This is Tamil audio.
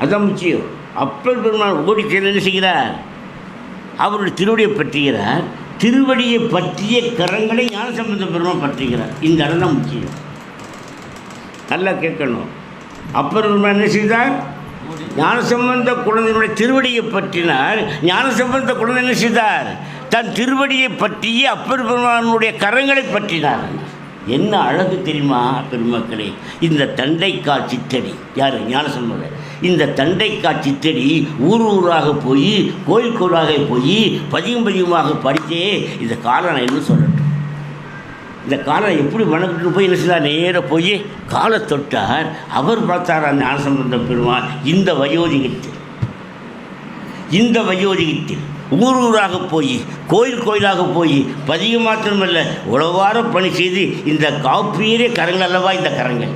அதான் முக்கியம். அப்பர் பெருமான் ஓடி என்ன செய்கிறார்? அவருடைய திருவடியை பற்றுகிறார். திருவடியை பற்றிய கரங்களை ஞானசம்பந்த பெருமான் பற்றுகிறார். இந்த இடம் தான் முக்கியம். நல்லா கேட்கணும். அப்பர் பெருமான் என்ன செய்தார்? ஞானசம்பந்த குழந்தையினுடைய திருவடியை பற்றினார். ஞானசம்பந்த குழந்தை என்ன செய்தார்? தன் திருவடியை பற்றிய அப்பர் பெருமானுடைய கரங்களை பற்றினார். என்ன அழகு தெரியுமா பெருமக்களே? இந்த தண்டைக்கா சித்தடி யார்? ஞானசம்பந்தர் இந்த தண்டைக்கா சித்தடி ஊர் ஊராக போய் கோயில் கோயிலாக போய் பதியும் பதியமாக படித்தே இந்த காலம் என்ன சொல்லட்டும்? இந்த காலம் எப்படி வணக்கிட்டு போய் என்ன செய்தார்? நேராக போய் காலை தொட்டார் அவர் பார்த்தார் அந்த ஞானசம்பந்தம் பெருமாள் இந்த வயோதிகத்தில் இந்த வயோதிகத்தில் ஊர் ஊராக போய் கோயில் கோயிலாக போய் பதிக மாத்திரமல்ல உழவார பணி செய்து இந்த காப்பீரே கரங்கள் அல்லவா இந்த கரங்கள்?